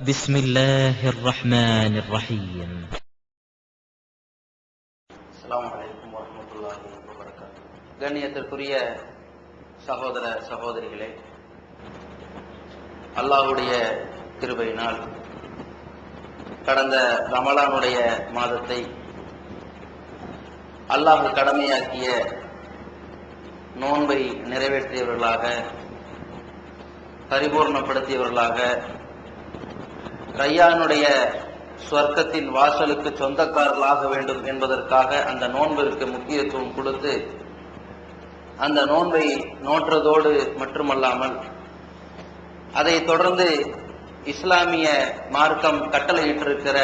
بسم الله الرحمن الرحيم அஸ்ஸலாமு அலைக்கும் வரஹ்மத்துல்லாஹி வபரகாத்துஹு கண்ணியத்திற்குரிய சகோதர சகோதரிகளே அல்லாஹ்வுடைய கிருபையினால் கடந்த ரமலானுடைய மாதத்தை அல்லாஹ் கடமையாக்கிய நோன்பை நிறைவேற்றியவர்களாக பரிபூர்ணப்படுத்தியவர்களாக ரையானுடைய சொர்க்கத்தின் வாசலுக்கு சொந்தக்காரர்களாக வேண்டும் என்பதற்காக அந்த நோன்பிற்கு முக்கியத்துவம் கொடுத்து அந்த நோன்பை நோற்றதோடு மட்டுமல்லாமல் அதை தொடர்ந்து இஸ்லாமிய மார்க்கம் கட்டளையிட்டிருக்கிற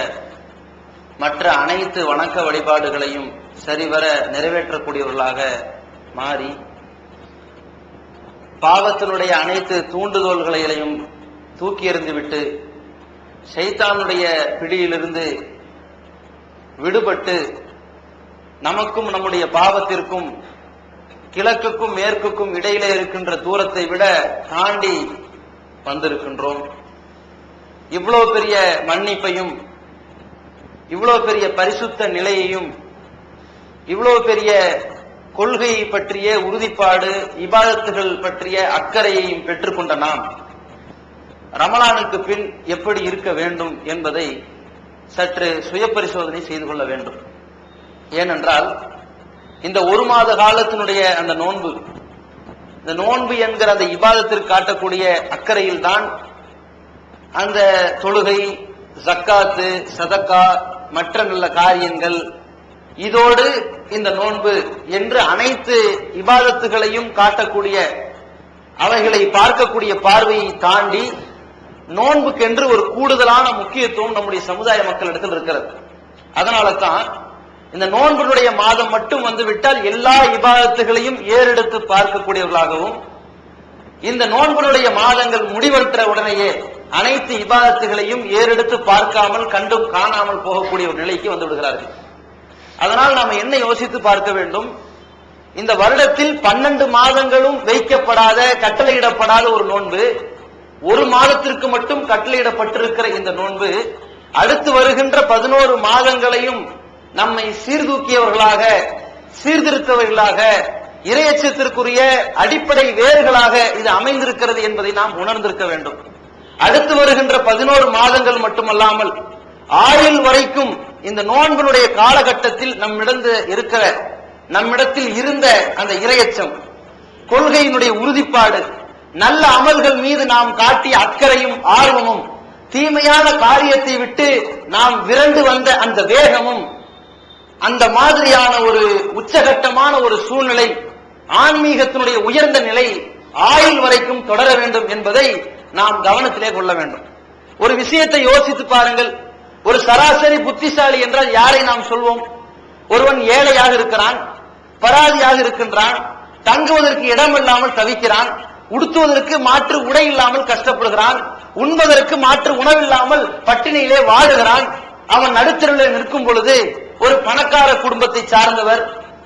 மற்ற அனைத்து வணக்க வழிபாடுகளையும் சரிவர நிறைவேற்றக்கூடியவர்களாக மாறி பாவத்தினுடைய அனைத்து தூண்டுதோள்களையும் தூக்கி எறிந்துவிட்டு சைத்தானுடைய பிடியிலிருந்து விடுபட்டு நமக்கும் நம்முடைய பாவத்திற்கும் கிழக்குக்கும் மேற்குக்கும் இடையிலே இருக்கின்ற தூரத்தை விட தாண்டி வந்திருக்கின்றோம். இவ்வளோ பெரிய மன்னிப்பையும் இவ்வளோ பெரிய பரிசுத்த நிலையையும் இவ்வளோ பெரிய கொள்கையை பற்றிய உறுதிப்பாடு இபாதத்துகள் பற்றிய அக்கறையையும் பெற்றுக்கொண்ட நாம் ரமலானுக்கு பின் எப்படி இருக்க வேண்டும் என்பதை சற்று சுய பரிசோதனை செய்து கொள்ள வேண்டும். ஏனென்றால் இந்த ஒரு மாத காலத்தினுடைய அந்த நோன்பு இந்த நோன்பு என்கிற அந்த இபாதத்திற்கு காட்டக்கூடிய அக்கறையில் தான் அந்த தொழுகை ஜக்காத்து சதக்கா மற்ற நல்ல காரியங்கள் இதோடு இந்த நோன்பு என்று அனைத்து இபாதத்துகளையும் காட்டக்கூடிய அவைகளை பார்க்கக்கூடிய பார்வையை தாண்டி நோன்புக்கென்று ஒரு கூடுதலான முக்கியத்துவம் நம்முடைய சமுதாய மக்களிடத்தில் இருக்கிறது. அதனால தான் இந்த நோன்பினுடைய மாதம் மட்டும் வந்து விட்டால் எல்லா இபாதத்துகளையும் ஏறெடுத்து பார்க்கக்கூடியவர்களாகவும் இந்த நோன்பினுடைய மாதங்கள் முடிவெடுத்த உடனேயே அனைத்து இபாதத்துகளையும் ஏறெடுத்து பார்க்காமல் கண்டும் காணாமல் போகக்கூடிய ஒரு நிலைக்கு வந்து விடுகிறார்கள். அதனால் நாம் என்ன யோசித்து பார்க்க வேண்டும்? இந்த வருடத்தில் பன்னெண்டு மாதங்களும் வைக்கப்படாத கட்டளையிடப்படாத ஒரு நோன்பு ஒரு மாதத்திற்கு மட்டும் கட்டளையிடப்பட்டிருக்கிற இந்த நோன்பு அடுத்து வருகின்ற பதினோரு மாதங்களையும் நம்மை சீர்தூக்கியவர்களாக சீர்திருத்தவர்களாக இரையச்சத்திற்குரிய அடிப்படை வேர்களாக இது அமைந்திருக்கிறது என்பதை நாம் உணர்ந்திருக்க வேண்டும். அடுத்து வருகின்ற பதினோரு மாதங்கள் மட்டுமல்லாமல் ஆயுள் வரைக்கும் இந்த நோன்பினுடைய காலகட்டத்தில் நம்மிடந்து இருக்கிற நம்மிடத்தில் இருந்த அந்த இரையச்சம் கொள்கையினுடைய உறுதிப்பாடு நல்ல அமல்கள் மீது நாம் காட்டிய அக்கறையும் ஆர்வமும் தீமையான காரியத்தை விட்டு நாம் விரண்டு வந்த அந்த வேகமும் அந்த மாதிரியான ஒரு உச்சகட்டமான ஒரு சூழ்நிலை ஆன்மீகத்தினுடைய உயர்ந்த நிலை ஆயுள் வரைக்கும் தொடர வேண்டும் என்பதை நாம் கவனத்திலே கொள்ள வேண்டும். ஒரு விஷயத்தை யோசித்து பாருங்கள். ஒரு சராசரி புத்திசாலி என்றால் யாரை நாம் சொல்வோம்? ஒருவன் ஏழையாக இருக்கிறான் பராதியாக இருக்கின்றான் தங்குவதற்கு இடமில்லாமல் தவிக்கிறான் உடுத்துவதற்கு மாற்று உடை இல்லாமல் கஷ்டப்படுகிறான். உண்பதற்கு மாற்று உணவில்லாமல் பட்டினியிலே வாழுகிறான். அவன் நடுத்தருவில் நிற்கும் பொழுது ஒரு பணக்கார குடும்பத்தை சார்ந்தவர்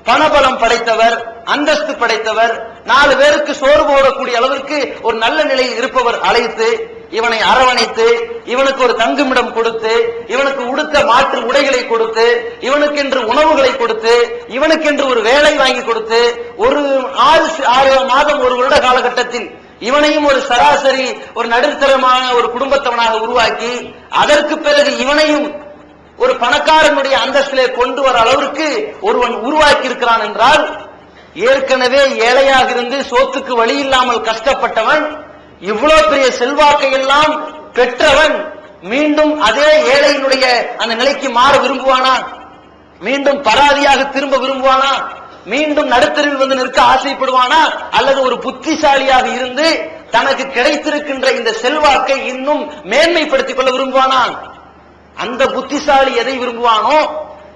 பணபலம் படைத்தவர் அந்தஸ்து படைத்தவர் நாலு பேருக்கு சோறு போடக்கூடிய அளவிற்கு ஒரு நல்ல நிலையில் இருப்பவர் அழைத்து இவனை அரவணைத்து இவனுக்கு ஒரு தங்குமிடம் கொடுத்து இவனுக்கு உடுத்த மாற்று உடைகளை கொடுத்து இவனுக்கென்று உணவுகளை கொடுத்து இவனுக்கென்று ஒரு வேலை வாங்கி கொடுத்து ஒரு ஆறு ஆறு மாதம் ஒரு வருட காலகட்டத்தில் இவனையும் ஒரு சராசரி ஒரு நடுத்தரமான ஒரு குடும்பத்தவனாக உருவாக்கி அதற்கு பிறகு இவனையும் ஒரு பணக்காரனுடைய அந்தஸ்திலே கொண்டு வர அளவிற்கு ஒருவன் உருவாக்கி இருக்கிறான் என்றால் ஏற்கனவே ஏழையாக இருந்து சோத்துக்கு வழி இல்லாமல் கஷ்டப்பட்டவன் இவ்வளவு பெரிய செல்வாக்கை எல்லாம் பெற்றவன் மீண்டும் அதே ஏழையினுடைய அந்த நிலைக்கு மாற விரும்புவானா? மீண்டும் பராதியாக திரும்ப விரும்புவானா? மீண்டும் நடுத்தரில் வந்து நிற்க ஆசைப்படுவானா? அல்லது ஒரு புத்திசாலியாக இருந்து தனக்கு கிடைத்திருக்கின்ற இந்த செல்வாக்கை இன்னும் மேன்மைப்படுத்திக் கொள்ள விரும்புவானா? அந்த புத்திசாலி எதை விரும்புவானோ?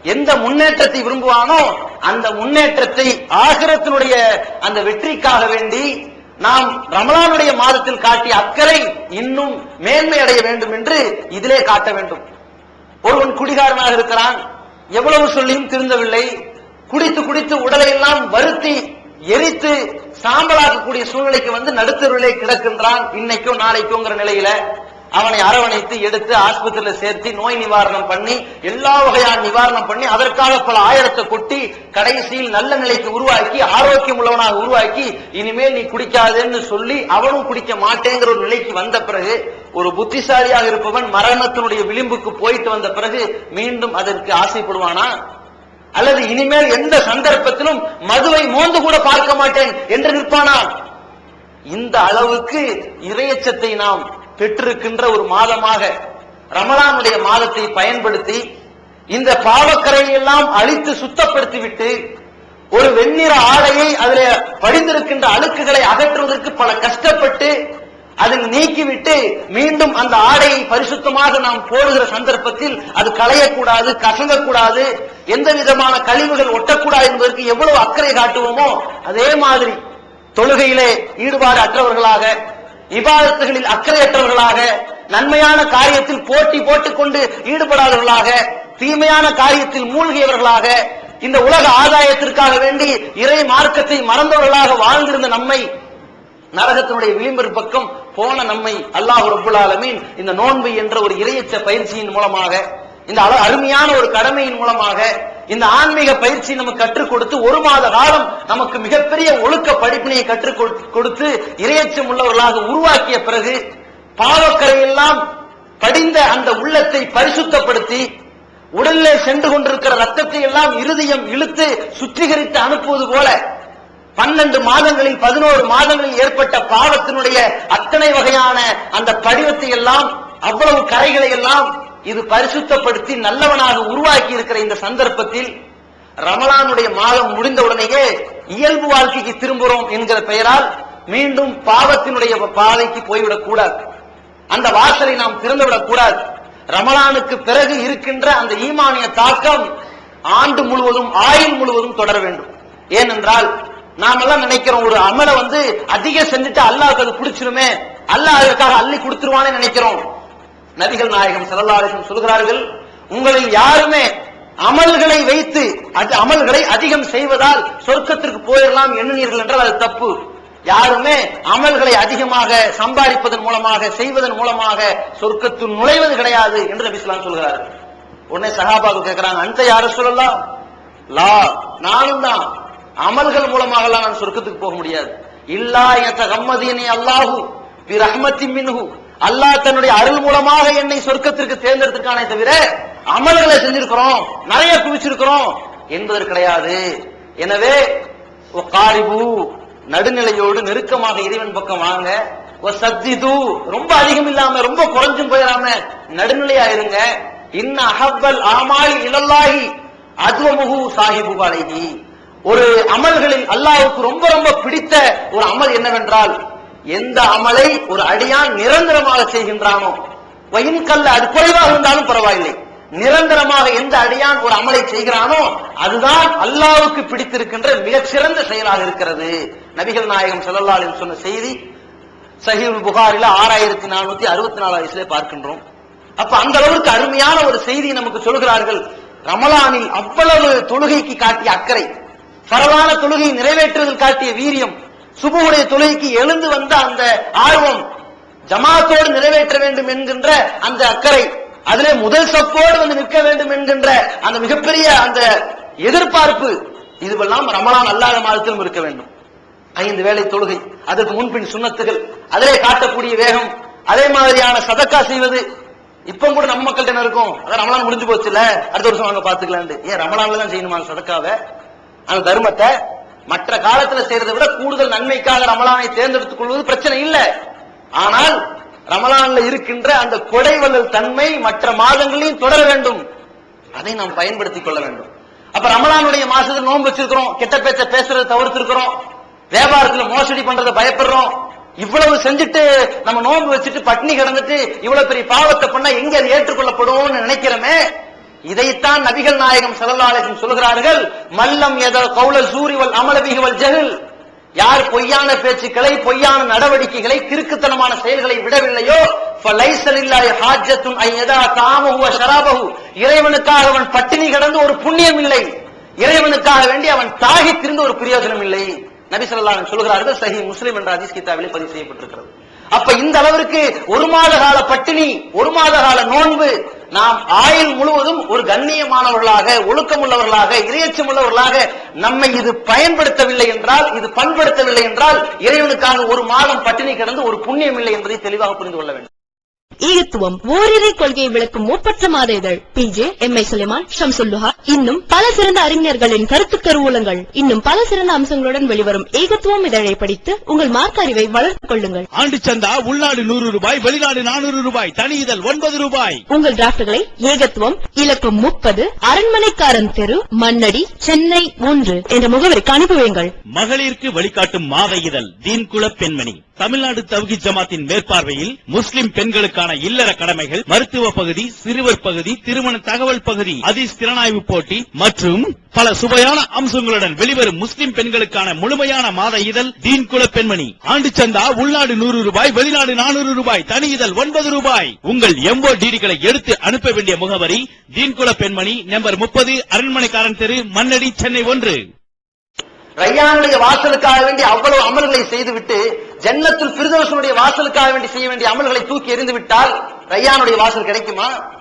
எந்த முன்னேற்றத்தை விரும்புவானோ? அந்த முன்னேற்றத்தை ஆகிரத்தினுடைய அந்த வெற்றிக்காக வேண்டி நாம் ரமலானுடைய மாதத்தில் காட்டிய அக்கறை இன்னும் மேன்மை அடைய வேண்டும் என்று இதிலே காட்ட வேண்டும். ஒருவன் குடிகாரனாக இருக்கிறான் எவ்வளவு சொல்லியும் திருந்தவில்லை. குடித்து குடித்து உடலை எல்லாம் வருத்தி எரித்து சாம்பலாக்கக்கூடிய சூழ்நிலைக்கு வந்து நடுத்தருளே கிடக்கின்றான். இன்னைக்கும் நாளைக்குங்கிற நிலையில அவனை அரவணைத்து எடுத்து ஆஸ்பத்திரியில சேர்த்து நோய் நிவாரணம் பண்ணி எல்லா வகையான நிவாரணம் பண்ணி அதற்காக பல ஆயிரத்தை கொட்டி கடைசியில் நல்ல நிலைக்கு உருவாக்கி ஆரோக்கியம் உள்ளவனாக உருவாக்கி இனிமேல் நீ குடிக்காதேன்னு சொல்லி அவனும் குடிக்க மாட்டேங்கிற ஒரு நிலைக்கு வந்த பிறகு ஒரு புத்திசாலியாக இருப்பவன் மரணத்தினுடைய விளிம்புக்கு போயிட்டு வந்த பிறகு மீண்டும் அதற்கு ஆசைப்படுவானா? அல்லது இனிமேல் எந்த சந்தர்ப்பத்திலும் மதுவை மோந்து கூட பார்க்க மாட்டேன் என்று நிற்பானா? இந்த அளவுக்கு இறையச்சத்தை நாம் பெற்றிருக்கின்ற ஒரு மாதமாக ரமலானுடைய மாதத்தை பயன்படுத்தி இந்த பாவக்கரையை எல்லாம் அழித்து சுத்தப்படுத்திவிட்டு ஒரு வெண்ணிற ஆடையை அதில் படிந்திருக்கின்ற அழுக்குகளை அகற்றுவதற்கு பல கஷ்டப்பட்டு அதில் நீக்கிவிட்டு மீண்டும் அந்த ஆடையை பரிசுத்தமாக நாம் போடுகிற சந்தர்ப்பத்தில் அது களையக்கூடாது கசங்கக்கூடாது எந்த விதமான கழிவுகள் ஒட்டக்கூடாது என்பதற்கு எவ்வளவு அக்கறை காட்டுவோமோ அதே மாதிரி தொழுகையிலே ஈடுபாடு அற்றவர்களாக இபாதத்துகளில் அக்கறையற்றவர்களாக நன்மையான காரியத்தில் போட்டி போட்டுக்கொண்டு ஈடுபடாதவர்களாக தீமையான காரியத்தில் மூழ்கியவர்களாக இந்த உலக ஆதாயத்திற்காக வேண்டி இறை மார்க்கத்தை மறந்தவர்களாக வாழ்ந்திருந்த நம்மை நரகத்தினுடைய விளிம்பர் பக்கம் போன நம்மை அல்லாஹ் ரபுல் ஆலமீன் இந்த நோன்பு என்ற ஒரு இறையச்ச பயிற்சியின் மூலமாக இந்த அருமையான ஒரு கடமையின் மூலமாக இந்த ஆன்மீக பயிற்சி நமக்கு கற்றுக் கொடுத்து ஒரு மாத காலம் நமக்கு மிகப்பெரிய ஒழுக்க படிப்பினையை கற்றுக் கொடுத்து இரையச்சம் உள்ளவர்களாக உருவாக்கிய பிறகு பாவக்கரையெல்லாம் படிந்த அந்த உள்ளத்தை பரிசுத்தப்படுத்தி உடலிலே சென்று கொண்டிருக்கிற ரத்தத்தை எல்லாம் இருதயம் இழுத்து சுத்திகரித்து அனுப்புவது போல பன்னெண்டு மாதங்களில் பதினோரு மாதங்களில் ஏற்பட்ட பாவத்தினுடைய அத்தனை வகையான அந்த படிவத்தை எல்லாம் அவ்வளவு கரைகளை எல்லாம் இது பரிசுத்தப்படுத்தி நல்லவனாக உருவாக்கி இருக்கிற இந்த சந்தர்ப்பத்தில் ரமலானுடைய மாதம் முடிந்த உடனேயே இயல்பு வாழ்க்கைக்கு திரும்புகிறோம் என்கிற பெயரால் மீண்டும் பாவத்தினுடைய பாதைக்கு போய்விடக் கூடாது. அந்த வாசலை நாம் திறந்துவிடக் கூடாது. ரமலானுக்கு பிறகு இருக்கின்ற அந்த ஈமானிய தாக்கம் ஆண்டு முழுவதும் ஆயுள் முழுவதும் தொடர வேண்டும். ஏனென்றால் நாம் எல்லாம் நினைக்கிறோம் ஒரு அமலை வந்து அதிக செஞ்சுட்டு அல்லாஹ் அது பிடிச்சிருமே. அல்லாஹ் அதற்காக அள்ளி கொடுத்துருவானே நினைக்கிறோம். நபிகள் நாயகம் ஸல்லல்லாஹு சொல்கிறார்கள் உங்களில் யாருமே அமல்களை வைத்து அமல்களை அதிகம் செய்வதால் சொர்க்கத்திற்கு போயிடலாம் எண்ணுனீர்கள் என்றால் அது தப்பு. யாருமே அமல்களை அதிகமாக சம்பாதிப்பதன் மூலமாக செய்வதன் மூலமாக சொர்க்கத்தில் நுழைவது கிடையாது என்று நபி சொல்கிறார். சொல்கிறார்கள் உடனே சஹாபாக்கு கேட்கிறாங்க அந்த யார சொல்லலாம் லா நானும் தான். அமல்கள் மூலமாக நான் சொர்க்கத்துக்கு போக முடியாது. இல்லா எத்த கம்மதியனை அல்லாஹூ பி ரஹ்மத்தி மின்ஹு. அல்லாஹ் தன்னுடைய அருள் மூலமாக என்னை சொர்க்கத்திற்கு தேர்ந்தெடுத்திருக்கானே தவிர அமல்களை செஞ்சிருக்கிறோம் நிறைய குவிச்சிருக்கிறோம் என்பது கிடையாது. எனவே காரிபு நடுநிலையோடு நெருக்கமாக இறைவன் பக்கம் வாங்க சத்திது ரொம்ப அதிகம் இல்லாம ரொம்ப குறைஞ்சும் போயிடாம நடுநிலையா இருங்க. இன்ன அஹப்பல் ஆமாலி இழல்லாகி அதுவமுகு சாஹிபு அலைஹி. ஒரு அமல்களில் அல்லாவுக்கு ரொம்ப ரொம்ப பிடித்த ஒரு அமல் என்னவென்றால் எந்த அமலை ஒரு அடியான் நிரந்தரமாக செய்கின்றானோ? வயின்கல்ல அது குறைவாக இருந்தாலும் பரவாயில்லை. நிரந்தரமாக எந்த அடியான் ஒரு அமலை செய்கிறானோ அதுதான் அல்லாவுக்கு பிடித்திருக்கின்ற மிகச்சிறந்த செயலாக இருக்கிறது. நபிகள் நாயகம் ஸல்லல்லாஹு சொன்ன செய்தி சஹீல் புகாரில ஆறாயிரத்தி நானூத்தி அறுபத்தி நாலு வயசுல பார்க்கின்றோம். அப்ப அந்த அளவுக்கு அருமையான ஒரு செய்தி நமக்கு சொல்கிறார்கள். ரமலானில் அவ்வளவு தொழுகைக்கு காட்டிய அக்கறை பரவான தொழுகை நிறைவேற்றுவதில் காட்டிய வீரியம் சுபுடைய தொழுகைக்கு எழுந்து வந்த அந்த ஆர்வம் ஜமாத்தோடு நிறைவேற்ற வேண்டும் என்கின்ற அந்த அக்கறை அதிலே முதல் சப்போடு வந்து நிற்க வேண்டும் என்கின்ற அந்த மிகப்பெரிய அந்த எதிர்பார்ப்பு இதுவெல்லாம் ரமலான் அல்லாத மாதத்திலும் இருக்க வேண்டும். ஐந்து வேலை தொழுகை அதற்கு முன்பின் சுண்ணத்துகள் அதிலே காட்டக்கூடிய வேகம் அதே மாதிரியான சதக்கா செய்வது இப்ப கூட நம்ம மக்கள்கிட்ட என்ன இருக்கும்? அதான் ரமலான் முடிஞ்சு போச்சுல அடுத்த வருஷம் வாங்க பாத்துக்கலான்ட்டு ஏன் ரமலான்ல தான் செய்யணுமா சதக்காவை? அந்த தர்மத்தை மற்ற காலத்துல செய்யறதை விட கூடுதல் நன்மைக்காக ரமலானை தேர்ந்தெடுத்துக் கொள்வது பிரச்சனை இல்ல. ஆனால் ரமலான்ல இருக்கின்ற அந்த கொடைவள்ளல் தன்மை மற்ற மாதங்களையும் தொடர வேண்டும். அதை நாம் பயன்படுத்திக் கொள்ள வேண்டும். அப்ப ரமலானுடைய மாசத்துல நோன்பு வச்சிருக்கிறோம் கெட்ட பேச்ச பேசுறதை தவிர்த்திருக்கிறோம் வியாபாரத்துல மோசடி பண்றதை பயப்படுறோம். இவ்வளவு செஞ்சுட்டு நம்ம நோன்பு வச்சுட்டு பட்னி கிடந்துட்டு இவ்வளவு பெரிய பாவத்தை பண்ணா எங்க அது ஏற்றுக்கொள்ளப்படும்னு நினைக்கிறோமே? இதைத்தான் நபிகள் நாயகம் செல்லாலயம் சொல்கிறார்கள் மல்லம் எதல் கௌலல் சூரிவல் அமலபிகவல் ஜெகில் யார் பொய்யான பேச்சுக்களை பொய்யான நடவடிக்கைகளை திருக்குத்தனமான செயல்களை விடவில்லையோ இறைவனுக்காக அவன் பட்டினி கடந்து ஒரு புண்ணியம் இல்லை. இறைவனுக்காக வேண்டி அவன் தாகி திருந்து ஒரு பிரயோஜனம் இல்லை. நபி நபிசல்லான் சொல்கிறார்கள் சஹி முஸ்லீம் என்ற அதிஸ் பதிவு செய்யப்பட்டிருக்கிறது. அப்ப இந்த அளவிற்கு ஒரு மாத கால பட்டினி ஒரு மாத கால நோன்பு நாம் ஆயுள் முழுவதும் ஒரு கண்ணியமானவர்களாக ஒழுக்கம் உள்ளவர்களாக இரையச்சம் உள்ளவர்களாக நம்மை இது பயன்படுத்தவில்லை என்றால் இது பண்படுத்தவில்லை என்றால் இறைவனுக்காக ஒரு மாதம் பட்டினி கிடந்து ஒரு புண்ணியம் இல்லை என்பதை தெளிவாக புரிந்து கொள்ள வேண்டும். ஈகத்துவம் ஓரிரை கொள்கையை விளக்கும் மூப்பற்ற மாத இதழ் P J M. I Sulaiman Shamsulluha. இன்னும் பல சிறந்த அறிஞர்களின் கருத்து கருவூலங்கள் இன்னும் பல சிறந்த அம்சங்களுடன் வெளிவரும் ஏகத்துவம் இதழை படித்து உங்கள் மார்க்க அறிவை வளர்த்துக் கொள்ளுங்கள். ஆண்டு சந்தா உள்நாடு நூறு ரூபாய் வெளிநாடு நானூறு ரூபாய் தனி இதழ் ஒன்பது ரூபாய். உங்கள் டிராப்ட்களை ஏகத்துவம் இலக்கம் முப்பது அரண்மனைக்காரன் தெரு மண்ணடி சென்னை ஒன்று என்ற முகவரிக்கு அனுப்பி வையுங்கள். மகளிருக்கு வழிகாட்டும் மாத இதழ் தீன்குல பெண்மணி. தமிழ்நாடு தவுகி ஜமாத்தின் மேற்பார்வையில் முஸ்லிம் பெண்களுக்கான இல்லற கடமைகள் மருத்துவ பகுதி சிறுவர் பகுதி திருமண தகவல் பகுதி அதிஸ் திறனாய்வு போட்டி மற்றும் பல சுவையான அம்சங்களுடன் வெளிவரும் முஸ்லிம் பெண்களுக்கான முழுமையான மாத இதழ் தீன்குல பெண்மணி. ஆண்டு சந்தா உள்நாடு நூறு ரூபாய் வெளிநாடு நானூறு ரூபாய் தனி இதழ் ஒன்பது ரூபாய். உங்கள் எம்போ டிடிகளை எடுத்து அனுப்ப வேண்டிய முகவரி தீன்குல பெண்மணி நம்பர் முப்பது அரண்மனைக்காரன் தெரு மன்னடி சென்னை ஒன்று. ரையானுடைய வாசலுக்காக வேண்டி அவ்வளவு அமல்களை செய்துவிட்டு ஜன்னத்தில் பிரதோஷனுடைய வாசலுக்காக வேண்டி செய்ய வேண்டிய அமல்களை தூக்கி எறிந்து விட்டால் ரையானுடைய வாசல் கிடைக்குமா?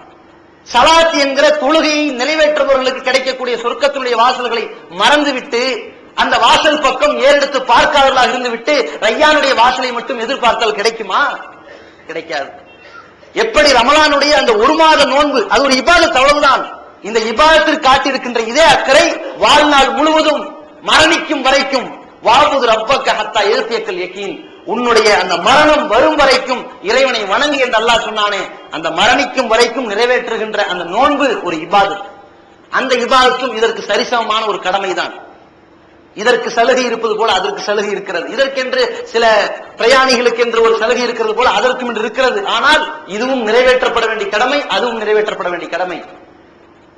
சலாத் என்கிற தொழுகையை நிறைவேற்றுபவர்களுக்கு கிடைக்கக்கூடிய சொர்க்கத்தினுடைய வாசல்களை மறந்துவிட்டு அந்த வாசல் பக்கம் ஏறெடுத்து பார்க்காதவர்களாக இருந்துவிட்டு ரையானுடைய வாசலை மட்டும் எதிர்பார்த்தால் கிடைக்குமா? கிடைக்காது. எப்படி ரமலானுடைய அந்த ஒரு மாத நோன்பு அது ஒரு இபாதத் அவ்வளவுதான். இந்த இபாதத்தில் காட்டியிருக்கின்ற இதே அக்கறை வாழ்நாள் முழுவதும் மரணிக்கும் வரைக்கும் வாபுது ரப்பக்க ஹத்தா எழுத்தியக்கல் யக்கீன். உன்னுடைய அந்த மரணம் வரும் வரைக்கும் இறைவனை வணங்கு என்று அல்லாஹ் சொன்னானே அந்த மரணிக்கும் வரைக்கும் நிறைவேற்றுகின்ற அந்த நோன்பு ஒரு இபாதத். அந்த இபாதத்தும் இதற்கு சரிசமமான ஒரு கடமைதான். இதற்கு சலுகை இருப்பது போல அதற்கு சலுகை இருக்கிறது. இதற்கென்று சில பிரயாணிகளுக்கு என்று ஒரு சலுகை இருக்கிறது போல அதற்கும் என்று இருக்கிறது. ஆனால் இதுவும் நிறைவேற்றப்பட வேண்டிய கடமை அதுவும் நிறைவேற்றப்பட வேண்டிய கடமை.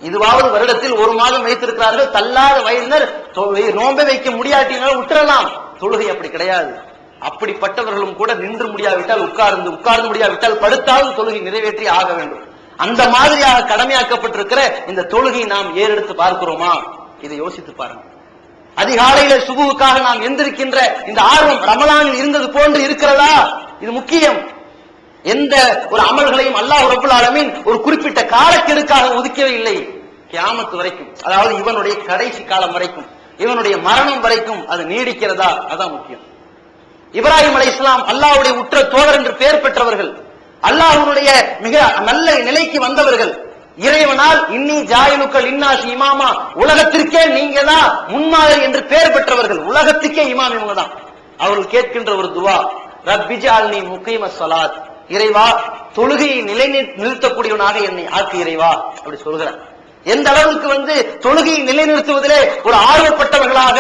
இதுவாவது வருடத்தில் ஒரு மாதம் வைத்திருக்கிறார்கள் தள்ளாத வயதினர் தொ- நோன்பை வைக்க முடியாட்டினாலும் விட்டுறலாம். தொழுகை அப்படி கிடையாது. அப்படிப்பட்டவர்களும் கூட நின்று முடியாவிட்டால் உட்கார்ந்து உட்கார்ந்து முடியாவிட்டால் படுத்தாவது தொழுகை நிறைவேற்றி ஆக வேண்டும். அந்த மாதிரியாக கடமையாக்கப்பட்டிருக்கிற இந்த தொழுகை நாம் ஏறெடுத்து பார்க்கிறோமா? இதை யோசித்து பாருங்க. அதிகாலையில சுபுவுக்காக நாம் எந்திருக்கின்ற இந்த ஆர்வம் ரமலானில் இருந்தது போன்று இருக்கிறதா? இது முக்கியம். எந்த ஒரு அமல்களையும் அல்லாஹ் ரபுல் ஒரு குறிப்பிட்ட காலக்கெடுக்காக ஒதுக்கவே இல்லை. கியாமத்து வரைக்கும். அதாவது இவனுடைய கடைசி காலம் வரைக்கும். இவனுடைய மரணம் வரைக்கும் அது நீடிக்கிறதா? அதான் முக்கியம். இப்ராஹிம் அலை இஸ்லாம் அல்லாவுடைய உற்ற தோழர் என்று பெயர் பெற்றவர்கள் அல்லாஹனுடைய மிக நல்ல நிலைக்கு வந்தவர்கள் இறைவனால் இன்னி ஜாயலுக்கள் இன்னாசி இமாமா உலகத்திற்கே நீங்க தான் முன்மாதிரி என்று பெயர் பெற்றவர்கள் உலகத்துக்கே இமாம் இவங்க தான் அவர்கள் கேட்கின்ற ஒரு துவா ரப்பிஜால்னி முகீம சலாத். இறைவா தொழுகையை நிலை நிறுத்தக்கூடியவனாக என்னை ஆக்கு இறைவா அப்படி சொல்கிறார். எந்த அளவுக்கு வந்து தொழுகையை நிலைநிறுத்துவதிலே ஒரு ஆர்வப்பட்டவர்களாக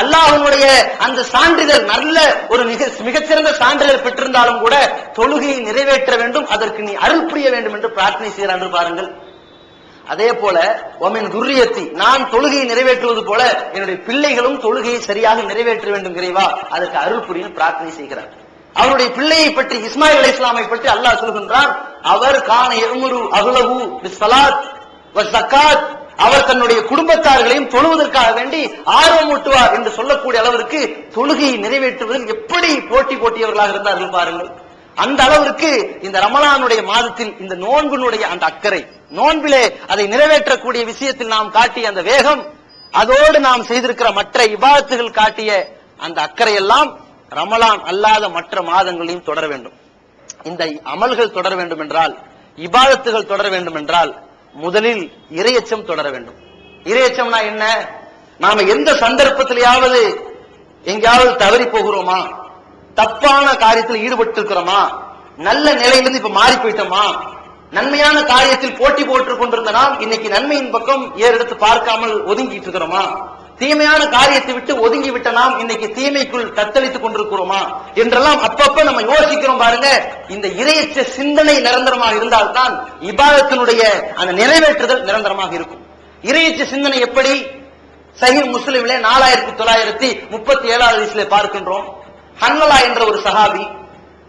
அல்லாஹனுடைய அந்த சான்றிதழ் நல்ல ஒரு மிக மிகச்சிறந்த சான்றிதழ் பெற்றிருந்தாலும் கூட தொழுகையை நிறைவேற்ற வேண்டும் அதற்கு நீ அருள் புரிய வேண்டும் என்று பிரார்த்தனை செய்கிறான் என்று பாருங்கள். அதே போல ஒமின் துர்ரியத்தி நான் தொழுகையை நிறைவேற்றுவது போல என்னுடைய பிள்ளைகளும் தொழுகையை சரியாக நிறைவேற்ற வேண்டும் இறைவா அதற்கு அருள் புரியும் பிரார்த்தனை செய்கிறார். அவருடைய பிள்ளையை பற்றி இஸ்மாயில் அலி இஸ்லாமை பற்றி அல்லாஹ் சொல்கின்றான் அவர் கான எமுரு அகுலகு பிஸ்ஸலாத் அவர் தன்னுடைய குடும்பத்தார்களையும் தொழுவதற்காக வேண்டி ஆர்வமூட்டுவார் என்று சொல்லக்கூடிய அளவிற்கு தொழுகையை நிறைவேற்றுவதில் எப்படி போட்டி போட்டியவர்களாக இருந்தார்கள் பாருங்கள். அந்த அளவிற்கு இந்த ரமலானுடைய மாதத்தில் இந்த நோன்பினுடைய அந்த அக்கறை நோன்பிலே அதை நிறைவேற்றக்கூடிய விஷயத்தில் நாம் காட்டிய அந்த வேகம் அதோடு நாம் செய்திருக்கிற மற்ற இபாதத்துகள் காட்டிய அந்த அக்கறை எல்லாம் ரமலான் அல்லாத மற்ற மாதங்களையும் தொடர வேண்டும். இந்த அமல்கள் தொடர வேண்டும் என்றால் இபாதத்துகள் தொடர வேண்டும் என்றால் முதலில் இரையச்சம் தொடர வேண்டும். இரையச்சம்னா என்ன? நாம எந்த சந்தர்ப்பத்திலேயாவது எங்கேயாவது தவறி போகிறோமா? தப்பான காரியத்தில் ஈடுபட்டு இருக்கிறோமா நல்ல நிலையிலிருந்து இப்ப மாறி போயிட்டோமா? நன்மையான காரியத்தில் போட்டி போட்டு கொண்டிருந்த நாம் இன்னைக்கு நன்மையின் பக்கம் ஏறெடுத்து பார்க்காமல் ஒதுங்கிட்டு இருக்கிறோமா? தீமையான காரியத்தை விட்டு ஒதுங்கி விட்ட நாம் இன்னைக்கு தீமைக்குள் தத்தளித்துக் கொண்டிருக்கிறோமா என்றெல்லாம் அப்பப்ப நம்ம யோசிக்கிறோம் பாருங்க. இந்த இறையற்ற சிந்தனை நிரந்தரமாக இருந்தால்தான் இபாதத்தினுடைய அந்த நிறைவேற்றுதல் நிரந்தரமாக இருக்கும். இறையற்ற சிந்தனை எப்படி? சஹி முஸ்லிமிலே நாலாயிரத்தி தொள்ளாயிரத்தி முப்பத்தி ஏழாவது வயசுல பார்க்கின்றோம். ஹன்னலா என்ற ஒரு சஹாபி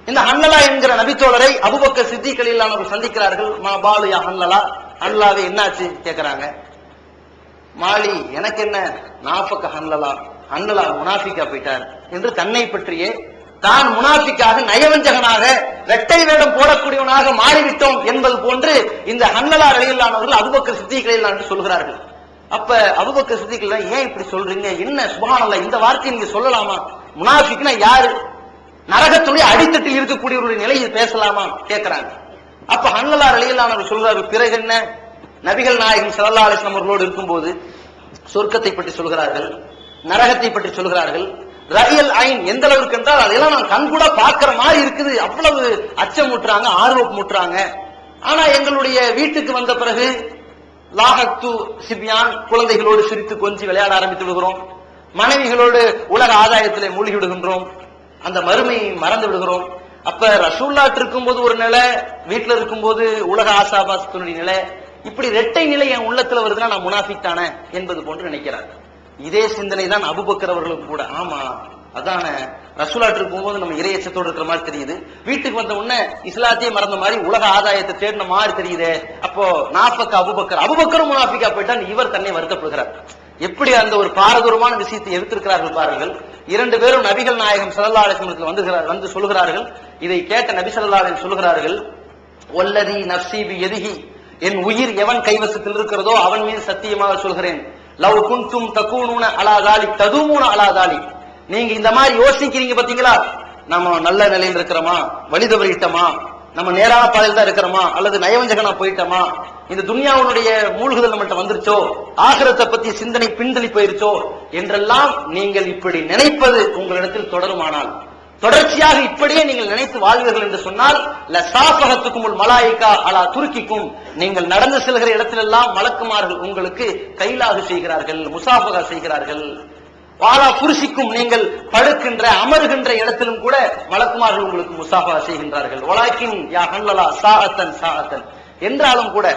இந்த ஹன்னலா என்கிற நபித்தோழரை அபுபக்க சித்திகளில் சந்திக்கிறார்கள். மா பாலுயா ஹன்னலா? ஹன்னலாவே என்னாச்சு? கேட்கிறாங்க மாலி எனக்கு என்ன நாஃபக்க ஹன்லலா. ஹன்லலா முனாஃபிக்கா போயிட்டார். என்று தன்னை பற்றியே தான் முனாஃபிக்காக நயவஞ்சகனாக இரட்டை வேடம் போடக்கூடியவனாக மாறிவிட்டோம் என்பது போன்று இந்த ஹன்னலா அலையிலானவர்கள் அபுபக்கர் சித்திகளை என்று சொல்கிறார்கள். அப்ப அபுபக்கர் சித்திகள் ஏன் இப்படி சொல்றீங்க? என்ன? சுபஹானல்லாஹ் இந்த வார்த்தையை நீங்க சொல்லலாமா? முனாஃபிக்னா யாரு? நரகத்துடைய அடித்தட்டில் இருக்கக்கூடியவருடைய நிலையில் பேசலாமா? கேட்கிறாங்க அப்ப ஹன்னலா அலையிலானவர் சொல்றாரு பிறகு என்ன? நபிகள் நாயகம் ஸல்லல்லாஹு அலைஹி அவர்களோடு இருக்கும்போது சொர்க்கத்தை பற்றி சொல்கிறார்கள் நரகத்தை பற்றி சொல்கிறார்கள். ரயல் ஐன் எந்த அளவுக்கு என்றால் அதெல்லாம் நான் கண் கூட பார்க்கிற மாதிரி இருக்குது. அவ்வளவு அச்சம் ஊட்டுறாங்க ஆர்வம் ஊட்டுறாங்க. ஆனா எங்களுடைய வீட்டுக்கு வந்த பிறகு லாகத்து சிபியான் குழந்தைகளோடு சிரித்து கொஞ்சி விளையாட ஆரம்பித்து விடுகிறோம். மனைவிகளோடு உலக ஆதாயத்திலே மூழ்கி விடுகின்றோம். அந்த மறுமையை மறந்து விடுகிறோம். அப்ப ரசூல்லாட்டு இருக்கும்போது ஒரு நிலை வீட்டுல இருக்கும்போது உலக ஆசாபாசத்தினுடைய நிலை இப்படி ரெட்டை நிலை என் உள்ளத்துல வருதுன்னா நான் முனாஃபித்தானே என்பது போன்று நினைக்கிறார் இதே சிந்தனை தான் அபுபக்கர் அவர்களுக்கு கூட. ஆமா அதான. ரசூலாட்டு போகும்போது நம்ம இறையச்சத்தோடு இருக்கிற மாதிரி தெரியுது. வீட்டுக்கு வந்த உடனே இஸ்லாத்தையே மறந்த மாதிரி உலக ஆதாயத்தை தேடின மாதிரி தெரியுதே. அப்போ நாஃபக் அபுபக்கர் அபுபக்கரும் முனாஃபிக்கா போயிட்டான் இவர் தன்னை வருத்தப்படுகிறார். எப்படி அந்த ஒரு பாரதூரமான விஷயத்தை எடுத்திருக்கிறார்கள் பாருங்கள். இரண்டு பேரும் நபிகள் நாயகம் ஸல்லல்லாஹு அலைஹி வந்து சொல்கிறார்கள். இதை கேட்ட நபி ஸல்லல்லாஹு அலைஹி சொல்கிறார்கள் ஒல்லதி நப்சி பி என் உயிர் எவன் கைவசத்தில் இருக்கிறதோ அவன் மீது சத்தியமாக சொல்கிறேன். லவ் குன்தும் தக்கூனூன அலாதாலி ததுமூன அலாதாலி நீங்க இந்த மாதிரி யோசிக்கிறீங்க பாத்தீங்களா? நம்ம நல்ல நிலையில் இருக்கிறோமா? வழி தவறிட்டோமா? நம்ம நேரான பாதையில் தான் இருக்கிறோமா? அல்லது நயவஞ்சகனா போயிட்டோமா? இந்த துன்யாவுடைய மூழ்குதல் நம்மகிட்ட வந்துருச்சோ? ஆகிரத்தை பத்தி சிந்தனை பின்தளி போயிருச்சோ? என்றெல்லாம் நீங்கள் இப்படி நினைப்பது உங்களிடத்தில் தொடருமானால் தொடர்ச்சியாக இப்படியே நீங்கள் நினைத்து வாழ்வீர்கள் என்று சொன்னால் லசாபகத்துக்கும் உள் மலாய்க்கா அலா துருக்கிக்கும். நீங்கள் நடந்து செல்கிற இடத்திலெல்லாம் மலக்குமார்கள் உங்களுக்கு கைலாகு செய்கிறார்கள் முசாபகா செய்கிறார்கள். வாலா புருஷிக்கும் நீங்கள் படுக்கின்ற அமருகின்ற இடத்திலும் கூட மலக்குமார்கள் உங்களுக்கு முசாபா செய்கின்றார்கள். ஒலாக்கின் யா ஹல்லலா சாஅத்தன் சாகத்தன் என்றாலும் கூட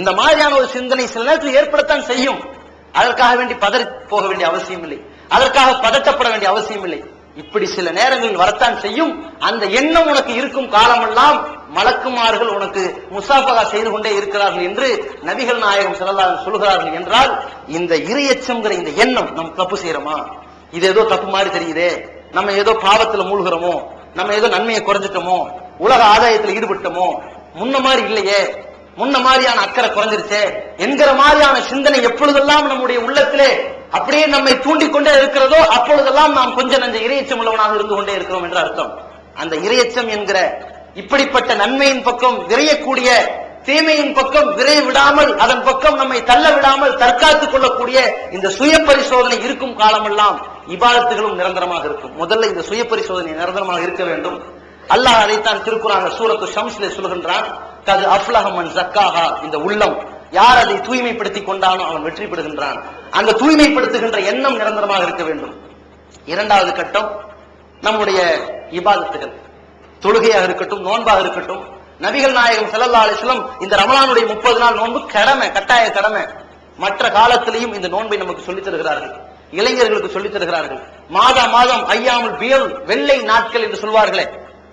இந்த மாதிரியான ஒரு சிந்தனை சில நேரத்தில் ஏற்படத்தான் செய்யும். அதற்காக வேண்டி பதறி போக வேண்டிய அவசியம் இல்லை அதற்காக பதட்டப்பட வேண்டிய அவசியம் இல்லை இப்படி சில நேரங்களில் வரத்தான் செய்யும். அந்த எண்ணம் உனக்கு இருக்கும் காலமெல்லாம் மலக்குமார்கள் உனக்கு முசாஃபகா செய்து கொண்டே இருக்கிறார்கள் என்று நபிகள் நாயகம் ஸல்லல்லாஹு சொல்கிறார்கள் என்றால் இந்த இரையச்சம்ங்கிற இந்த எண்ணம் நம்ம தப்பு செய்யறோமா? இது ஏதோ தப்பு மாதிரி தெரியுதே. நம்ம ஏதோ பாவத்துல மூழ்கிறோமோ? நம்ம ஏதோ நன்மையை குறைஞ்சிட்டோமோ? உலக ஆதாயத்தில் ஈடுபட்டோமோ? முன்ன மாதிரி இல்லையே. முன்ன மாதிரியான அக்கறை குறைஞ்சிருச்சே. என்கிற மாதிரியான சிந்தனை எப்பொழுதெல்லாம் நம்முடைய உள்ளத்திலே அப்படியே நம்மை தூண்டிக்கொண்டே இருக்கிறதோ அப்பொழுதெல்லாம் நாம் கொஞ்சம் நஞ்ச இரையச்சம் உள்ளவனாக இருந்து கொண்டே இருக்கிறோம் என்று அர்த்தம். அந்த இரையச்சம் என்கிற இப்படிப்பட்ட நன்மையின் பக்கம் விரையக்கூடிய தீமையின் பக்கம் விரை விடாமல் அதன் பக்கம் நம்மை தள்ள விடாமல் தற்காத்துக் கொள்ளக்கூடிய இந்த சுய பரிசோதனை இருக்கும் காலமெல்லாம் இபாதத்துகளும் நிரந்தரமாக இருக்கும். முதல்ல இந்த சுய பரிசோதனை நிரந்தரமாக இருக்க வேண்டும். அல்லாஹ் அதைத்தான் திருக்குறாங்க சூரத்து ஷம்ஸ்ல சொல்கின்றான் கது அஃப்லஹமன் சக்காஹா இந்த உள்ளம். யார் அதை தூய்மைப்படுத்திக் கொண்டானோ அவன் வெற்றி பெறுகின்றான். அந்த தூய்மைப்படுத்துகின்ற எண்ணம் நிரந்தரமாக இருக்க வேண்டும். இரண்டாவது கட்டம் நம்முடைய இபாதத்துகள். தொழுகையாக இருக்கட்டும் நோன்பாக இருக்கட்டும். நபிகள் நாயகம் செல்லல்லா அலிஸ்லம் இந்த ரமலானுடைய முப்பது நாள் நோன்பு கடமை கட்டாய கடமை. மற்ற காலத்திலையும் இந்த நோன்பை நமக்கு சொல்லித் தருகிறார்கள். இளைஞர்களுக்கு சொல்லித் தருகிறார்கள். மாதா மாதம் ஐயாமல் பியல் வெள்ளை நாட்கள் என்று சொல்வார்களே.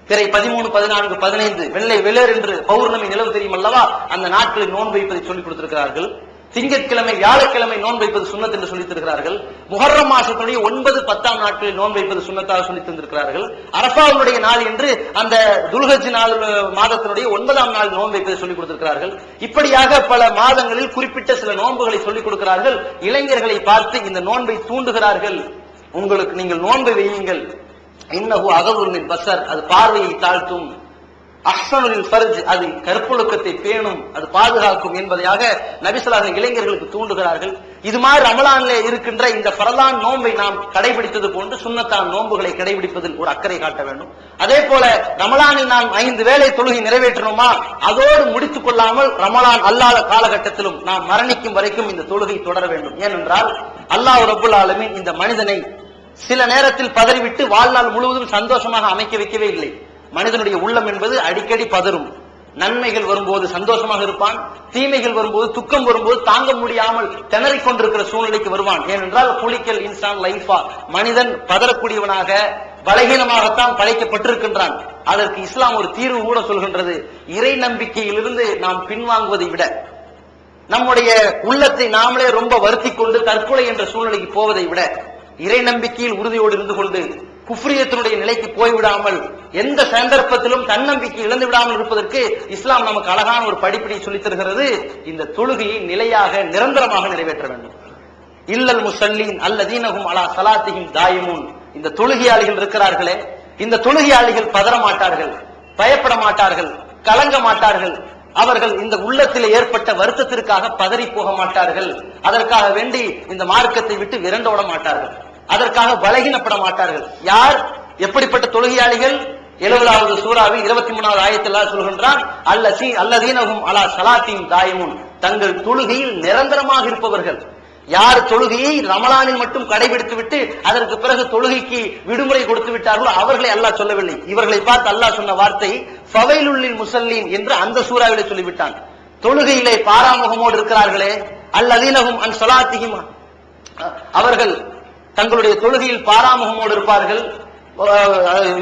திரை பதிமூணு பதினான்கு பதினைந்து வெள்ளை வெள்ளர் என்று பௌர்ணமி நிலவு தெரியும் அல்லவா அந்த நாட்களில் நோன்பு வைப்பதை சொல்லிக் கொடுத்திருக்கிறார்கள். திங்கட்கிழமை வியாழக்கிழமை நோன்பு வைப்பது சுண்ணத் என்று சொல்லித் தருகிறார்கள் முஹர்ரம் மாசத்துடைய ஒன்பது பத்தாம் நாட்களில் நோன்பு வைப்பது சுண்ணத்தாக சொல்லித் தந்திருக்கிறார்கள். அரபாவுடைய நாள் என்று அந்த துல்ஹஜ் நாள் மாதத்தினுடைய ஒன்பதாம் நாள் நோன்பு வைப்பதை சொல்லிக் கொடுத்திருக்கிறார்கள். இப்படியாக பல மாதங்களில் குறிப்பிட்ட சில நோன்புகளை சொல்லிக் கொடுக்கிறார்கள். இளைஞர்களை பார்த்து இந்த நோன்பை தூண்டுகிறார்கள். உங்களுக்கு நீங்கள் நோன்பை வையுங்கள். இன்னகு அகவுல்லின் பசர் அது பார்வையை தாழ்த்தும். அஹ்சனுலின் ஃபர்ஜ் அது கற்பொழுக்கத்தை பேணும் அது பாதுகாக்கும் என்பதையாக நபிசலாக இளைஞர்களுக்கு தூண்டுகிறார்கள். இது மாதிரி ரமலான்ல இருக்கின்ற இந்த பரலான் நோன்பை நாம் கடைபிடித்தது போன்று சுண்ணத்தான் நோன்புகளை கடைபிடிப்பதில் ஒரு அக்கறை காட்ட வேண்டும். அதே போல ரமலானில் நாம் ஐந்து வேளை தொழுகை நிறைவேற்றணுமா? அதோடு முடித்துக் கொள்ளாமல் ரமலான் அல்லாத காலகட்டத்திலும் நாம் மரணிக்கும் வரைக்கும் இந்த தொழுகை தொடர வேண்டும். ஏனென்றால் அல்லாஹ் ரபுல் ஆலமின் இந்த மனிதனை சில நேரத்தில் பதறிவிட்டு வாழ்நாள் முழுவதும் சந்தோஷமாக அமைக்க வைக்கவே இல்லை. மனிதனுடைய உள்ளம் என்பது அடிக்கடி பதறும். நன்மைகள் வரும்போது சந்தோஷமாக இருப்பான் தீமைகள் வரும்போது துக்கம் வரும்போது தாங்க முடியாமல் திணறிக் கொண்டிருக்கிற சூழ்நிலைக்கு வருவான். ஏனென்றால் புலிக்கல் இன்சான் லைஃபா மனிதன் பதறக்கூடியவனாக பலகீனமாகத்தான் படைக்கப்பட்டிருக்கின்றான். அதற்கு இஸ்லாம் ஒரு தீர்வு கூட சொல்கின்றது. இறை நம்பிக்கையிலிருந்து நாம் பின்வாங்குவதை விட நம்முடைய உள்ளத்தை நாமளே ரொம்ப வருத்தி கொண்டு தற்கொலை என்ற சூழ்நிலைக்கு போவதை விட இறை நம்பிக்கையில் உறுதியோடு இருந்து கொண்டு குஃப்ரியத்தினுடைய நிலைக்கு போய்விடாமல் எந்த சந்தர்ப்பத்திலும் தன்னம்பிக்கை இழந்து விடாமல் இருப்பதற்கு இஸ்லாம் நமக்கு அழகான ஒரு படிப்பினை சொல்லித் தருகிறது. இந்த தொழுகையை நிலையாக நிரந்தரமாக நிறைவேற்ற வேண்டும். இல்லல் முசல்லீன் அல்லதீனகும் அலா சலாத்திகும் தாயிமுன். இந்த தொழுகையாளிகள் இருக்கிறார்களே இந்த தொழுகையாளிகள் பதற மாட்டார்கள் பயப்பட மாட்டார்கள் கலங்க மாட்டார்கள். அவர்கள் இந்த உள்ளத்தில் ஏற்பட்ட வருத்தத்திற்காக பதறி போக மாட்டார்கள். அதற்காக வேண்டி இந்த மார்க்கத்தை விட்டு விரண்டோட மாட்டார்கள். அதற்காக பலகீனப்பட மாட்டார்கள். யார்? எப்படிப்பட்ட தொழுகையாளிகள்? எழுபதாவது சூறாவில் இருபத்தி மூணாவது ஆயத்தில் சொல்கின்றான் அல்ல அல்லதீனகும் அலா சலாத்தியும் தாயமுன். தங்கள் தொழுகையில் நிரந்தரமாக இருப்பவர்கள். யார் தொழுகையை ரமலானில் மட்டும் கடைபிடித்து விட்டு அதற்கு பிறகு தொழுகைக்கு விடுமுறை கொடுத்து விட்டார்களோ அவர்களை அல்லாஹ் சொல்லவில்லை. இவர்களை பார்த்து அல்லாஹ் சொன்ன வார்த்தை ஃபவைலுள்ளில் முசல்லீன் என்று அந்த சூறாவிலே சொல்லிவிட்டான். தொழுகையிலே பாராமுகமோடு இருக்கிறார்களே அல்லதீனகும் அன் சொலாத்திகிமா அவர்கள் தங்களுடைய தொழுகையில் பாராமுகமோடு இருப்பார்கள்.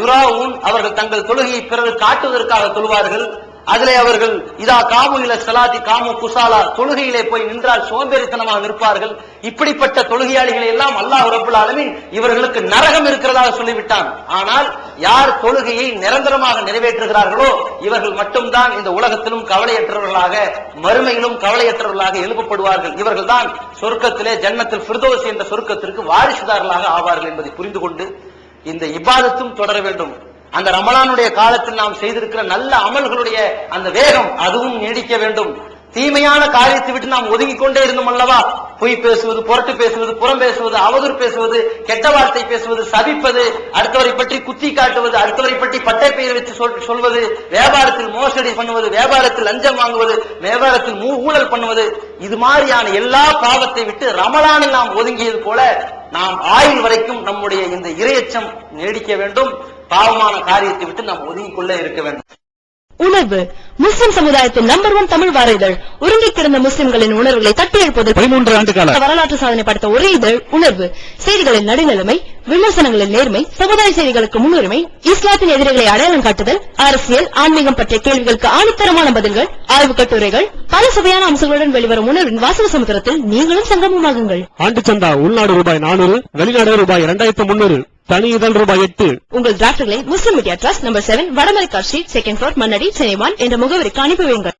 யுராவும் அவர்கள் தங்கள் தொழுகையை பிறர் காட்டுவதற்காக தொழுவார்கள். அதிலே அவர்கள் இதா காமு இல சலாதி காமு குசாலா தொழுகையிலே போய் நின்றால் சோம்பேறித்தனமாக நிற்பார்கள் இப்படிப்பட்ட தொழுகையாளிகளை எல்லாம் அல்லாஹ் ரபுல் ஆலமின் இவர்களுக்கு நரகம் இருக்கிறதாக சொல்லிவிட்டான். ஆனால் யார் தொழுகையை நிரந்தரமாக நிறைவேற்றுகிறார்களோ இவர்கள் மட்டும்தான் இந்த உலகத்திலும் கவலையற்றவர்களாக மறுமையிலும் கவலையற்றவர்களாக எழுப்பப்படுவார்கள். இவர்கள் தான் சொர்க்கத்திலே ஜன்னத்தில் பிரிதோசி என்ற சொர்க்கத்திற்கு வாரிசுதாரர்களாக ஆவார்கள் என்பதை புரிந்து கொண்டு இந்த இபாதத்தும் தொடர வேண்டும். அந்த ரமலானுடைய காலத்தில் நாம் செய்திருக்கிற நல்ல அமல்களுடைய அந்த வேகம் அதுவும் நீடிக்க வேண்டும். தீமையான காரியத்தை விட்டு நாம் ஒதுங்கி கொண்டே இருந்தோம் அல்லவா? பொய் பேசுவது புரட்டு பேசுவது புறம் பேசுவது அவதூறு பேசுவது கெட்ட வார்த்தை பேசுவது சபிப்பது அடுத்தவரை பற்றி குத்தி காட்டுவது அடுத்தவரை பற்றி பட்டை பெயர் வச்சு சொல்- சொல்வது வியாபாரத்தில் மோசடி பண்ணுவது வியாபாரத்தில் லஞ்சம் வாங்குவது வியாபாரத்தில் மூகூழல் ஊழல் பண்ணுவது இது மாதிரியான எல்லா பாவத்தை விட்டு ரமலானில் நாம் ஒதுங்கியது போல நாம் ஆயுள் வரைக்கும் நம்முடைய இந்த இரையச்சம் நீடிக்க வேண்டும். பாவமான காரியத்தை விட்டு நாம் ஒதுங்கிக் கொள்ள இருக்க வேண்டும். உணர்வு முஸ்லிம் சமுதாயத்தின் நம்பர் ஒன் தமிழ் வார இதழ் உருங்கிக் கிடந்த முஸ்லிம்களின் உணர்வுகளை தட்டி எழுப்புவதற்கு பதிமூன்று ஆண்டு கால வரலாற்று சாதனை படைத்த ஒரே இதழ் உணர்வு. செய்திகளின் நடுநிலைமை விமர்சனங்களின் நேர்மை சமுதாய செய்திகளுக்கு முன்னுரிமை இஸ்லாத்தின் எதிரிகளை அடையாளம் காட்டுதல் அரசியல் ஆன்மீகம் பற்றிய கேள்விகளுக்கு ஆணித்தரமான பதில்கள் ஆய்வுக் கட்டுரைகள் பல சுவையான அம்சங்களுடன் வெளிவரும் உணர்வின் வாசக சமுத்திரத்தில் நீங்களும் சங்கமமாகுங்கள். ஆண்டு சந்தா உள்நாடு ரூபாய் நானூறு வெளிநாடு ரூபாய் இரண்டாயிரத்து முன்னூறு தனி இதழ் ரூபாய் எட்டு. உங்கள் டிராப்ட்களை Muslim Media Trust number seven Vadamarikka street second floor Mannady சென்னைவான் என்ற முகவரிக்கு அனுப்பி வையுங்கள்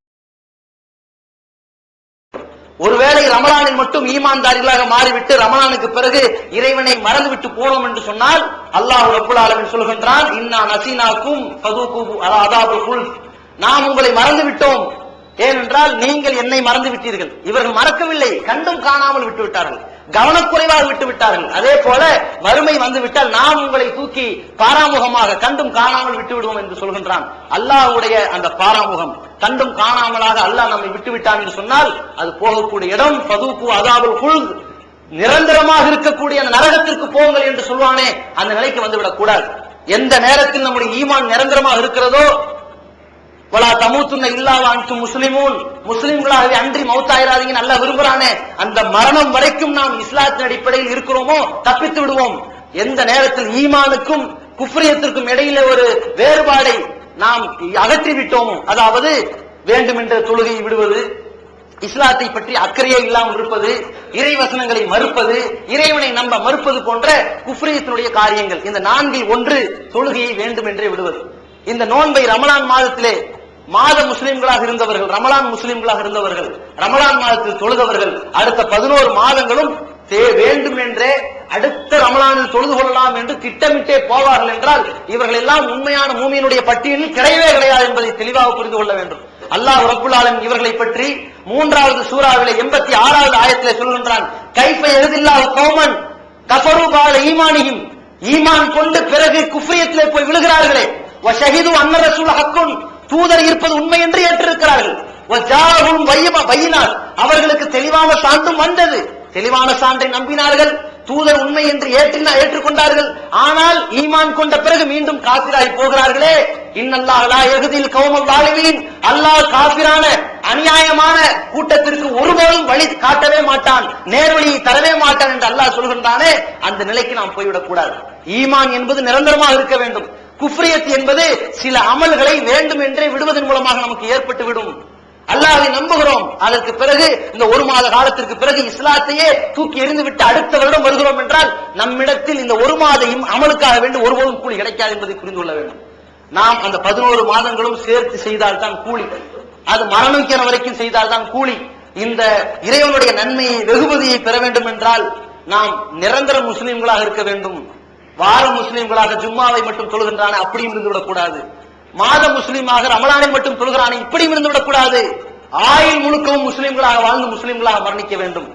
ஒருவேளை ரமலானில் மட்டும் ஈமான்தாரிகளாக மாறிவிட்டு ரமலானுக்கு பிறகு இறைவனை மறந்துவிட்டு போனோம் என்று சொன்னால் அல்லாஹ் ரப்புல் ஆலமீன் சொல்கின்றான் இன்னா நசீனாக்கும் ஃபதூகு அதாபுல் குல் நாம் உங்களை மறந்து விட்டோம் ஏனென்றால் நீங்கள் என்னை மறந்து விட்டீர்கள் இவர்கள் மறக்கவில்லை கண்டும் காணாமல் விட்டு விட்டார்கள் கவனக்குறைவாக விட்டு விட்டார்கள். அதே போல வறுமை வந்து விட்டால் நாம் உங்களை தூக்கி பாராமுகமாக கண்டும் காணாமல் விட்டு விடுவோம் என்று சொல்கின்றான். அல்லாஹ்வுடைய அந்த பாராமுகம். கண்டும் காணாமலாக அல்லாஹ் நம்மை விட்டு விட்டான் என்று சொன்னால் அது போகக்கூடிய இடம் பதுப்பு அதாவது குழு நிரந்தரமாக இருக்கக்கூடிய அந்த நரகத்திற்கு போங்கள் என்று சொல்வானே அந்த நிலைக்கு வந்துவிடக் கூடாது எந்த நேரத்தில் நம்முடைய ஈமான் நிரந்தரமாக இருக்கிறதோ பலா தமூத்துன்ன இல்லாவ அன்கும் முஸ்லிமூன். முஸ்லிம்களாகவே அன்றி மௌத்தாயிராதீங்க நல்லா விரும்புறானே. அந்த மரணம் வரைக்கும் நாம் இஸ்லாத்தின் அடிப்படையில் இருக்கிறோமோ? தப்பித்து விடுவோம். எந்த நேரத்தில் ஈமானுக்கும் குஃப்ரியத்திற்கும் இடையில ஒரு வேறுபாடை நாம் அகற்றி விட்டோமோ? அதாவது வேண்டுமென்ற தொழுகையை விடுவது இஸ்லாத்தை பற்றி அக்கறையே இல்லாமல் இருப்பது இறைவசனங்களை மறுப்பது இறைவனை நம்ப மறுப்பது போன்ற குஃப்ரியத்தினுடைய காரியங்கள். இந்த நான்கில் ஒன்று தொழுகையை வேண்டுமென்றே விடுவது. இந்த நோன்பை ரமலான் மாதத்திலே மாத முஸ்லிம்களாக இருந்தவர்கள் ரமலான் முஸ்லிம்களாக இருந்தவர்கள் ரமலான் மாதத்தில் தொழுதவர்கள் அடுத்த பதினோரு மாதங்களும் தே- வேண்டும் என்றே அடுத்த ரமலானில் தொழுது கொள்ளலாம் என்று திட்டமிட்டே போவார்கள் என்றால் இவர்கள் எல்லாம் உண்மையான மூமியினுடைய பட்டியலில் கிடையவே கிடையாது என்பதை தெளிவாக புரிந்து கொள்ள வேண்டும். அல்லாஹ் ரபுல்லாலும் இவர்களை பற்றி மூன்றாவது சூறாவிலே எண்பத்தி ஆறாவது ஆயத்திலே சொல்கின்றான் கைஃப எழுதில்லாத கோமன் கஃபரு பால ஈமானியும் ஈமான் கொண்டு பிறகு குஃப்ரியத்திலே போய் விழுகிறார்களே. ஷஹீது அன்னரசூல் ஹக்குன். தூதர் இருப்பது உண்மை என்று ஏற்றிருக்கிறார்கள். அவர்களுக்கு தெளிவான சான்றும் வந்தது. தெளிவான சான்றை நம்பினார்கள். தூதர் உண்மை என்று ஏற்றினா ஏற்றுக்கொண்டார்கள். ஆனால் ஈமான் கொண்ட பிறகு மீண்டும் காசிராய் போகிறார்களே. இன்னல்லா எகுதியில் கௌமம் கௌமல் அல்லாஹ் காபிரான அநியாயமான கூட்டத்திற்கு ஒருபோதும் வழி காட்டவே மாட்டான் நேர்வழியை தரவே மாட்டான் என்று அல்லாஹ் சொல்கின்றானே. அந்த நிலைக்கு நாம் போய்விடக் கூடாது. ஈமான் என்பது நிரந்தரமாக இருக்க வேண்டும். குஃப்ரியத் என்பது சில அமல்களை வேண்டும் என்றே விடுவதன் மூலமாக நமக்கு ஏற்பட்டு விடும் அல்லாவை நம்புகிறோம். அதற்கு பிறகு இந்த ஒரு மாத காலத்திற்கு பிறகு இஸ்லாத்தையே தூக்கி எறிந்து விட்டு அடுத்த வருடம் வருகிறோம் என்றால் நம்மிடத்தில் இந்த ஒரு மாதையும் அமலுக்காக வேண்டி ஒருபோதும் கூலி கிடைக்காது என்பதை புரிந்து கொள்ள வேண்டும். நாம் அந்த பதினோரு மாதங்களும் சேர்த்து செய்தால்தான் கூலி. அது மரணிக்கிற வரைக்கும் செய்தால்தான் கூலி. இந்த இறைவனுடைய நன்மையை வெகுமதியை பெற வேண்டும் என்றால் நாம் நிரந்தர முஸ்லிம்களாக இருக்க வேண்டும். வார முஸ்லிம்களாக ஜும்மாவை மட்டும் தொழுகின்றான அப்படியும் இருந்து விடக்கூடாது மாத முஸ்லீமாக ரமலானை மட்டும் தொழுகிறானே இப்படியும் இருந்துவிடக் விடக்கூடாது. ஆயுள் முழுக்கவும் முஸ்லிம்களாக வாழ்ந்து முஸ்லிம்களாக மரணிக்க வேண்டும்.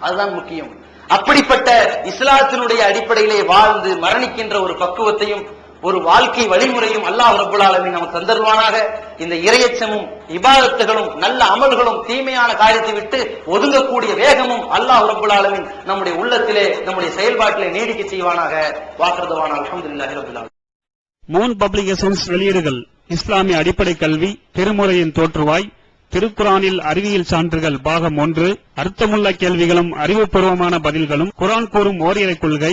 அதுதான் முக்கியம். அப்படிப்பட்ட இஸ்லாத்தினுடைய அடிப்படையிலே வாழ்ந்து மரணிக்கின்ற ஒரு பக்குவத்தையும் ஒரு வாழ்க்கை வழிமுறையும் அல்லாஹ் ரபுல்லாலமி நமக்கு தந்தருவானாக இந்த இரையச்சமும் இபாதத்துகளும் நல்ல அமல்களும் தீமையான காரியத்தை விட்டு ஒதுங்கக்கூடிய வேகமும் அல்லாஹ் ரபுல்லாலமின் நம்முடைய உள்ளத்திலே நம்முடைய செயல்பாட்டிலே நீடிக்க செய்வானாக. வாக்குறதுவான அல்ஹம்துலில்லாஹி ரபுல்லாலும் மூன் பப்ளிகேஷன்ஸ் வெளியீடுகள். இஸ்லாமிய அடிப்படை கல்வி திருமுறையின் தோற்றுவாய் திருக்குரானில் அறிவியல் சான்றுகள் பாகம் ஒன்று அர்த்தமுள்ள கேள்விகளும் அறிவுபூர்வமான பதில்களும் குரான் கூறும் ஓரிரை கொள்கை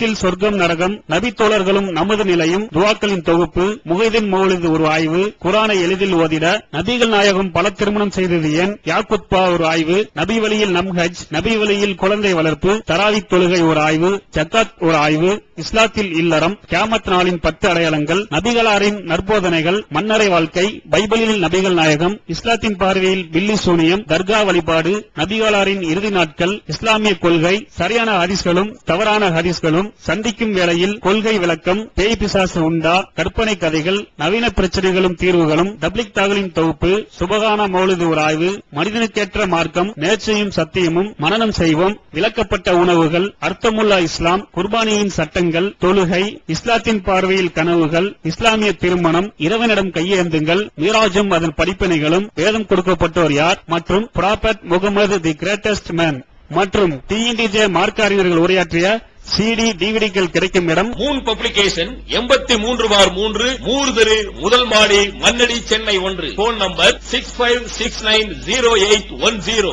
இஸ்லாத்தில் சொர்க்கம் நரகம் நபித்தோழர்களும் நமது நிலையும் துவாக்களின் தொகுப்பு முகைதின் மௌலிது ஒரு ஆய்வு குரானை எளிதில் ஓதிட நபிகள் நாயகம் பல திருமணம் செய்தது ஏன்? யாக்குத்பா ஒரு ஆய்வு நபி வழியில் நம் ஹஜ் நபி வழியில் குழந்தை வளர்ப்பு தராவி தொழுகை ஒரு ஆய்வு ஜக்காத் ஒரு ஆய்வு இஸ்லாத்தில் இல்லறம் கியாமத் நாளின் பத்து அடையாளங்கள் நபிகளாரின் நற்போதனைகள் மன்னரை வாழ்க்கை பைபிளில் நபிகள் நாயகம் இஸ்லாத்தின் பார்வையில் பில்லி சூனியம் தர்கா வழிபாடு நபிகளாரின் இறுதி நாட்கள் இஸ்லாமிய கொள்கை சரியான ஹதீஸ்களும் தவறான ஹதீஸ்களும் சந்திக்கும் வேளையில் கொள்கை விளக்கம் பேய் பிசாசு உண்டா கற்பனை கதைகள் நவீன பிரச்சனைகளும் தீர்வுகளும் டப்ளிக் தாகலின் தொகுப்பு சுபகான மௌலிது உராய்வு மனிதனுக்கேற்ற மார்க்கம் நேர்ச்சையும் சத்தியமும் மனநம் செய்வோம் விளக்கப்பட்ட உணவுகள் அர்த்தமுல்லா இஸ்லாம் குர்பானியின் சட்டங்கள் தொழுகை இஸ்லாத்தின் பார்வையில் கனவுகள் இஸ்லாமிய திருமணம் இரவனிடம் கையேந்துங்கள் மீராஜும் அதன் படிப்பினைகளும் வேதம் கொடுக்கப்பட்டோர் யார் மற்றும் prophet Muhammad the greatest man மற்றும் டிஎன்டிஜே மார்க்க அறிஞர்கள் உரையாற்றிய சிடி டிவிடிகள் கிடைக்கும் இடம். மூன் பப்ளிகேஷன் எண்பத்தி மூன்று பார் மூன்று மூறு தெரு முதல் மாடி மன்னடி சென்னை ஒன்று. Phone number six five six nine zero eight one zero